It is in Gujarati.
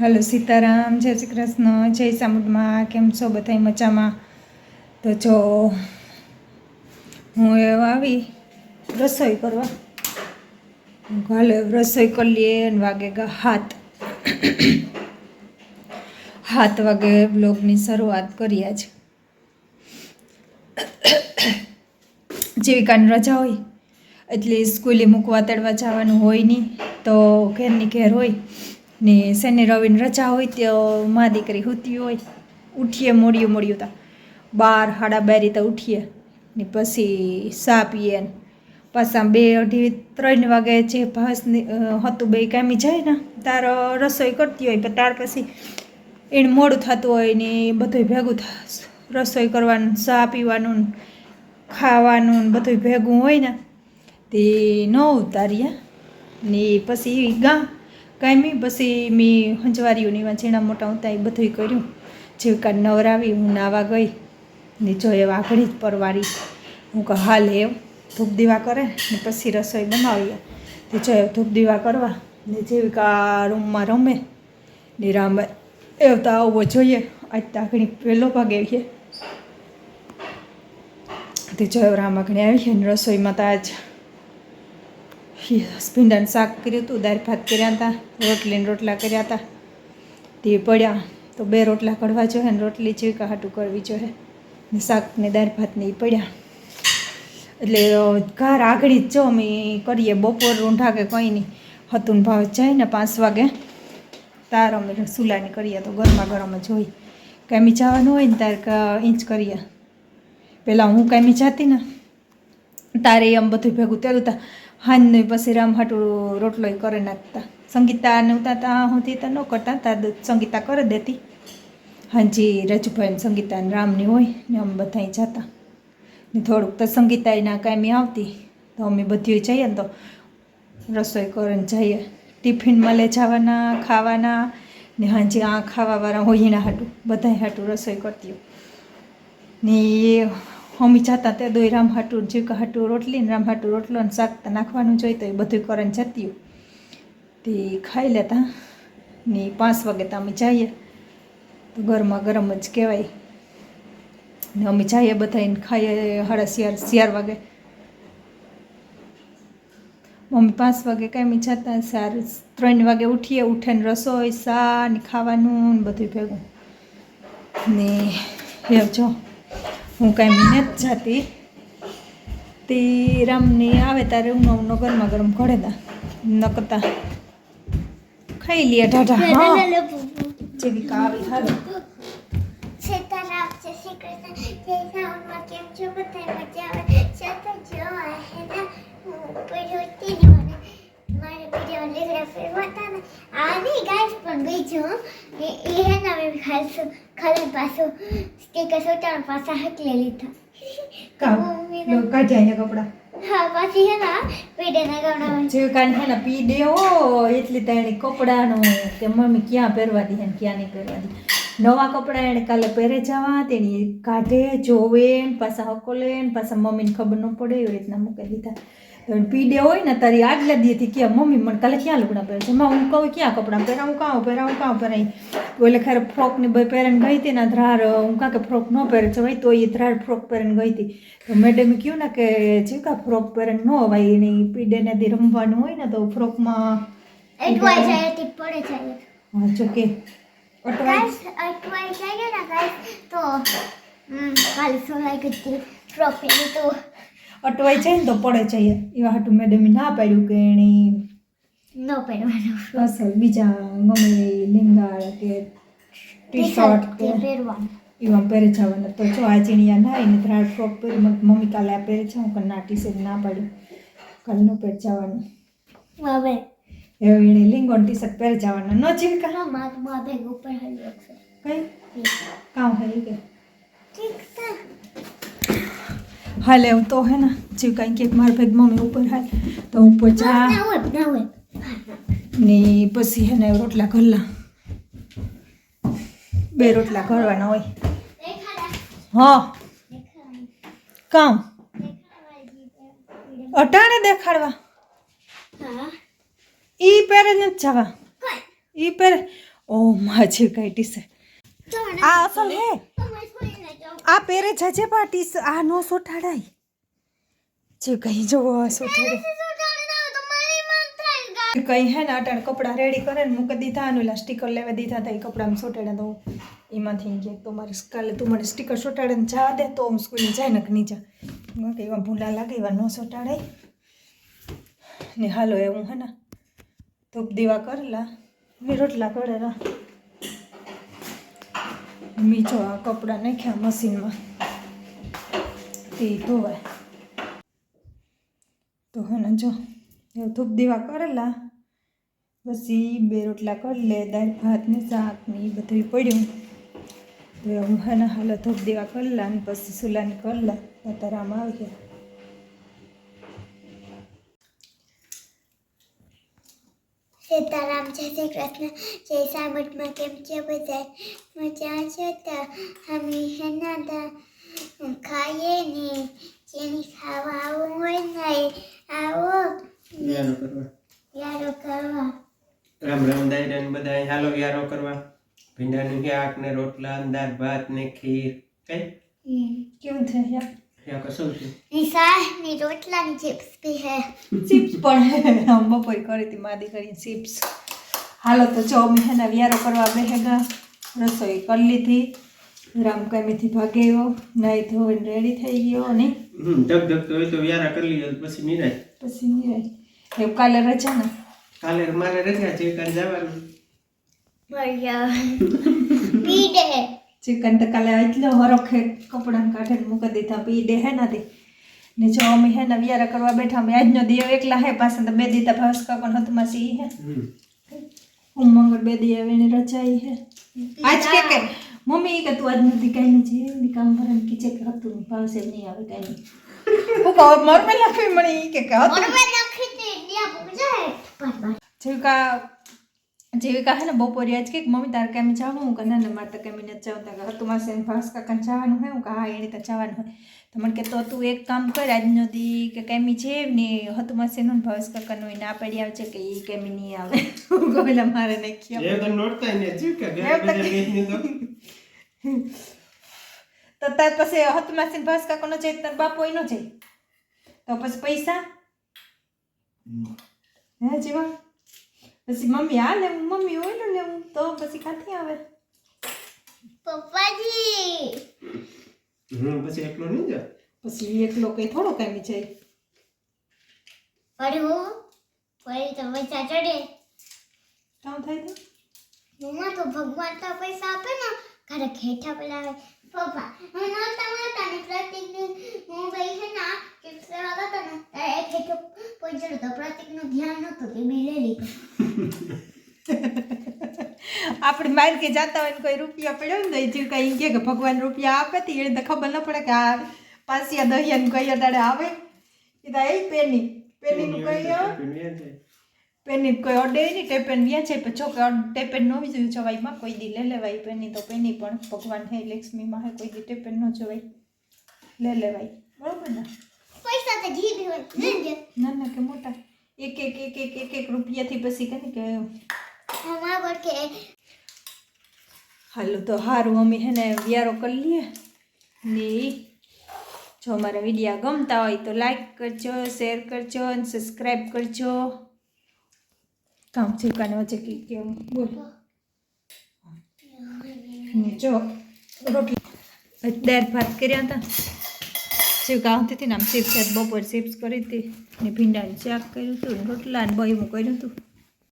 હલો સીતારામ, જય શ્રી કૃષ્ણ, જય સામુદમાં, કેમ છો બધા મજામાં? તો જો, હું એવા આવી રસોઈ કરવા. હાલો રસોઈ કરી લઈએ ને વાગે હાથ હાથ વાગે બ્લોગની શરૂઆત કરી આજ. જીવિકાની રજા હોય, એટલે સ્કૂલે મૂકવા તેડવા જવાનું હોય નહીં, તો ઘેરની ઘેર હોય. ને શનિ રવિની રજા હોય તો મા દીકરી હોતી હોય, ઉઠીએ મોડિયું મોડિયું તા બાર સાડા બાર રીતે ઉઠીએ, ને પછી સા પીએ પાછા બે અઢી ત્રણ વાગે જે ભાસ હતું બે કામી જાય ને, તાર રસોઈ કરતી હોય, પણ ત્યાર પછી એને મોડું થતું હોય ને બધું ભેગું રસોઈ કરવાનું, સા પીવાનું, ખાવાનું બધું ભેગું હોય ને, તે ન ઉતારીએ. ને પછી ગા કાંઈ પછી મેં હંજવારીઓની એવા મોટા હતા એ બધું કર્યું. જીવકા નવરાવી હું નાવા ગઈ, ને જોઈએ વાઘડી જ પરવારી. હું કહું, હાલ એવ ધૂપ દીવા કરે, ને પછી રસોઈ બનાવીએ. તે જો ધૂપ દીવા કરવા, ને જીવિકા રૂમમાં રમે, ને રામ એવતા આવવો જોઈએ. આજ તાકણી પહેલો ભાગ આવીએ તે જો રામ આગણી આવીએ ને રસોઈમાં તો આજ ભીંડાનું શાક કર્યું હતું, દાળ ભાત કર્યા હતા રોટલીને રોટલા કર્યા હતા. તે પડ્યા તો બે રોટલા કઢવા જોઈએ ને રોટલી જેવી કાહાટું કરવી જોઈએ ને શાક ને દાળ ભાત ને એ પડ્યા. એટલે ઘર આગળ જ જો અમે કરીએ, બપોર ઊંઢા કે કંઈ નહીં. હતું ભાવ જાય ને પાંચ વાગે. તાર અમે સુલાની કરીએ તો ગરમા ગરમ જ હોય. કાંઈ જવાનું હોય ને તાર ઇંચ કરીએ. પહેલાં હું કાંઈ જાતી ને, તારે આમ બધું ભેગું તેલું તા હાંજનું પછી રામ હાટું રોટલો કરી નાખતા. સંગીતા ને ઉતા તા હોતી તો ન કરતા, તા સંગીતા કરી દેતી. હાંજી, રજુભાઈ સંગીતા રામની હોય ને અમે બધા જતા. ને થોડુંક તો સંગીતા એના કાંઈ આવતી, તો અમે બધું જઈએ ને તો રસોઈ કરીને જઈએ. ટિફિનમાં લઈ જવાના, ખાવાના, ને હાજી આ ખાવાવાળા હોય એના હાટું. બધાય હાટું રસોઈ કરતી ને એ મમ્મી જતા તે દોઈ રામ હાટું જીવકા હાટું રોટલી ને રામ હાટું રોટલો ને શાક નાખવાનું જોઈ તો એ બધું કરીને જતી તે ખાઈ લેતા ને પાંચ વાગે તો અમે જઈએ. તો ગરમા ગરમ જ કહેવાય. ને અમે જઈએ બધા એને ખાઈએ સાડા શિયાર શિયાર વાગે. મમ્મી પાંચ વાગે કાંઈ જતા સાર ત્રણ વાગે ઉઠીએ, ઉઠીને રસોઈ સા ને ખાવાનું ને બધું ભેગું. ને એ જો. હું કાંઈ મહેનત જાતી તે રામની આવે ત્યારે હું નવનો ગરમા ગરમ ઘડે દા નકતા. ખાઈ લે ઢાઢા હા. જેવી કાવી હાલો સીતારામ જય શ્રી કૃષ્ણ. જય સાવનમાં કેમ છો? બધા મજા છે તો જો હે ને હું પડ્યોતી ને મને મારે પીડિયો લીગડા ફેરવાતા ને આ નહીં ગાઈસ પણ બીજું એ એ હે ને ખાલી પાછું. સ્ટીકર સોટાણ પાછા હકલે લીધા. કામ કાઢ્યા અહીંયા કપડા. હા પાછી હે ના પીડે ના કપડા જે કાન હે ના પીડે ઓ એટલી તાણી કપડાનું કે મમ્મી ક્યાં પહેરવા દી ને ક્યાં નહીં પહેરવા દી. નવા કપડાં એણે કાલે પહેરે જવા તેની કાઢે જોવે પાછા હકોલે ને પાછા મમ્મીને ખબર ન પડે એવી રીતના મૂકી દીધા. તો પીડે હોય ને તારી આગલા દીથી કે મમ્મી મને કાલે ક્યાં લુગડા પહેરે છે? માં હું કહું ક્યાં કપડાં પહેરાવું કાં પહેરાવું કાં પહેરાય? એટલે ખરે ફ્રોકની ભાઈ પહેરીને ગઈ હતી ને ધ્રાર હું કાં કે ફ્રોક ન પહેરે છે ભાઈ તો એ ધ્રાર ફ્રોક પહેરીને ગઈ હતી. તો મેડમે કહ્યું ને કે જીવકા ફ્રોક પહેરીને ન હોય એની પીડે ને દી રમવાનું હોય ને તો ફ્રોકમાં અટવાઈ જાય પડે જાય હા જો કે. અટવાય. ગાઈસ અટવાઈ જાય ને ગાઈસ? તો હમ કાલે સોલાઈ ગઈ ફ્રોક પહેરી તો અટવાઈ જાય ને તો પડે જઈએ એવા હાટું મેડમે ના પાડ્યું કે એની ન પહેરવાનું અસલ બીજા ગમે લીંગાળ કે ટી શર્ટ કે પહેરવાનું. એવા પહેરે જવાના. તો જો આ ચીણિયા ના એને ધ્રાડ ફ્રોક પહેરી મમ્મી કાલે આ પહેરે જાઉં કે ના ટી શર્ટ ના પાડ્યું કાલે ન પહેરી જવાનું. હવે. એવો એને લિંગો ટી શર્ટ પહેરે જવાનું. ન જીવિકા હા માર માર બેગ ઉપર છે કઈ? કામ હે કે ઠીક છે. હાલે હું તો હે ને જીવ કાંઈ કંઈક મારા ભેગ મમ્મી ઉપર હાલ. તો હું જા ના પછી હે ને રોટલા ઘરલા. બે રોટલા ઘરવાના હોય. હા. કામ? અટાણે દેખાડવા. ઈ પહેરે જ જવા. ઈ પહેરે ઓ માજી કઈ ટીસે. આ અસલ હે. આ પહેરે જજે પાટી આ નો સોટાડાય જે કઈ જોવો આ સોટાડે કઈ હે ને અટાણ કપડાં રેડી કરે ને મૂકી દીધા અને ઓલા સ્ટીકર લેવા દીધા હતા એ કપડામાં સોટાડે તો એમાંથી કે તો મારે કાલે તું મને સ્ટીકર સોટાડે ને જા દે તો હું સ્કૂલ જાય ને નહીં જા. કે એવા ભૂલા લાગે એવા ન સોટાડાય ને હાલો એવું હે ને. ધૂપ દીવા કરેલા મેં રોટલા કરેલા. મીચો આ કપડાં નાખ્યા મશીનમાં. તે ધોવાય. તો હે ને જો એવું ધૂપ દીવા કરેલા, પછી બે રોટલા કરી લે, દાળ, ભાત ને શાક ને એ બધું પડ્યું. તો હું હે ને હાલો ધૂપ દીવા કરેલા અને પછી સુલાની કરેલા અત્યારે આમ આવી ગયા. સીતારામ જય શ્રી કૃષ્ણ જય સાબટમાં કેમ છે બધા મજા છે તો અમે હેના તા ખાઈએ ને જેની ખાવા આવું હોય ને આવો યારો કરવા યારો કરવા રામ રામ દાયરા ને બધા હાલો યારો કરવા ભીંડાનું શાક ને રોટલા દાળ ભાત ને ખીર કઈ કેવું છે યાર યા કશું છે? ની શાકની રોટલા ની ચિપ્સ બી હે. ચિપ્સ પણ હે. બપોર કરી હતી માદી કરી ચિપ્સ. હાલો તો જો અમે હેના વ્યારો કરવા બેહેગા. રસોઈ કરી લીધી. રામ કામીથી ભાગેયો નાઈ ધોઈને રેડી થઈ ગયો અને હમ ધક ધક તો હોય તો વ્યારા કરી લઈએ પછી નિરાય. પછી નિરાય. એવું કાલે રજા ને? કાલે મારે રજા છે કાલે જવાનું. બળ્યા પીડે ચિકન તો કાલે એટલો હરોખે કપડાને કાઢીને મૂકી દીધા પી દે હે નથી ને જો અમે હે ને વ્યારા કરવા બેઠા અમે આજનો દેવ એકલા હે પાસે તો બે દીધા ભાસ કાકોને હતમાં સી હે. હું મંગળ બે દી આવીને રજાઈ હે. આજ કે કે મમ્મી કે તું આજ નથી કઈ નથી એની કામ કરે કીચે કે હતું ભાવશે નહીં આવે કઈ નહીં. હું કહું મોર પેલા મળી. કે કે હતું ઓરવે નાખી દે કહે ને બપોરે આજ કે મમ્મી તારે કેમ જવું હું કે ના ના મારે તો કેમ નથી જવું કે હતું માસે ભાસ કાકા જવાનું હોય હું કે હા એને તો જવાનું હોય. તો મને કે તો તું એક કામ કર આજનો દી કે કેમી છે ને હતું માસે નું ભાસ કાકાનું ના પડી આવે છે કે એ કેમી નહીં આવે. હું કહું મારે નહીં એ તો તાર ને જીવ કે ઘરે એવું તો બધા બેસીને તો. તો તાર પછી હતમાસીન ભાસ કાકોનો છે તાર બાપો એનો છે તો પછી પૈસા? હે જીવા? પછી મમ્મી આ લેવું મમ્મી ને લેવું તો પછી ક્યાંથી આવે? પપ્પાજી. હમ પછી એકલો નહીં જા પછી એકલો કઈ થોડો કામી જાય. પડવું પડી તો પૈસા ચડે. કામ થાય તો? મમ્મા તો ભગવાન તો પૈસા આપે ને ઘરે ખેઠા પેલા પપ્પા હું નહોતા માતા ને પ્રતિક હું ગઈ છે ને ચિપ્સ લેવા ગયો તો ને ત્યારે એક હેઠો પહોંચ્યો તો પ્રતિકનું ધ્યાન નહોતું તે બી લઈ લીધું આપણે માર કે જાતા હોય ને કોઈ રૂપિયા પડ્યો ને તો જે કઈ કે કે ભગવાન રૂપિયા આપે તે એને તો ખબર ન પડે કે આ પાસિયા દહિયાનું કઈ અડાડે આવે. એ તો એ પેની પેનીનું કઈ પેની કોઈ અડે નહીં ટેપેન વ્યા છે પણ જો કે ટેપેન ન જોયું જવાયમાં કોઈ દી લે લેવાય પેની તો પેની પણ ભગવાન હે લક્ષ્મીમાં હે કોઈ દી ટેપેન ન જવાય. લે લેવાય બરાબર ને? પૈસા તો જી બી હોય. લઈ નાના કે મોટા? એક એક એક એક એક એક રૂપિયાથી પછી કે કે હાલો તો સારું અમે હે ને વ્યારો કરી લઈએ. ને જો મારા વિડીયા ગમતા હોય તો લાઈક કરજો શેર કરજો અને સબસ્ક્રાઈબ કરજો. કામ ચીકાને વચ્ચે કે કેવું બોલ. ને જો રોટલી. દાળ ભાત કર્યા હતા. ચીકા આવતી હતી ને આમ ચિપ્સ બપોર ચિપ્સ કરી હતી ને ભીંડાનું શાક કર્યું હતું ને રોટલા ને બહીમું કર્યું હતું.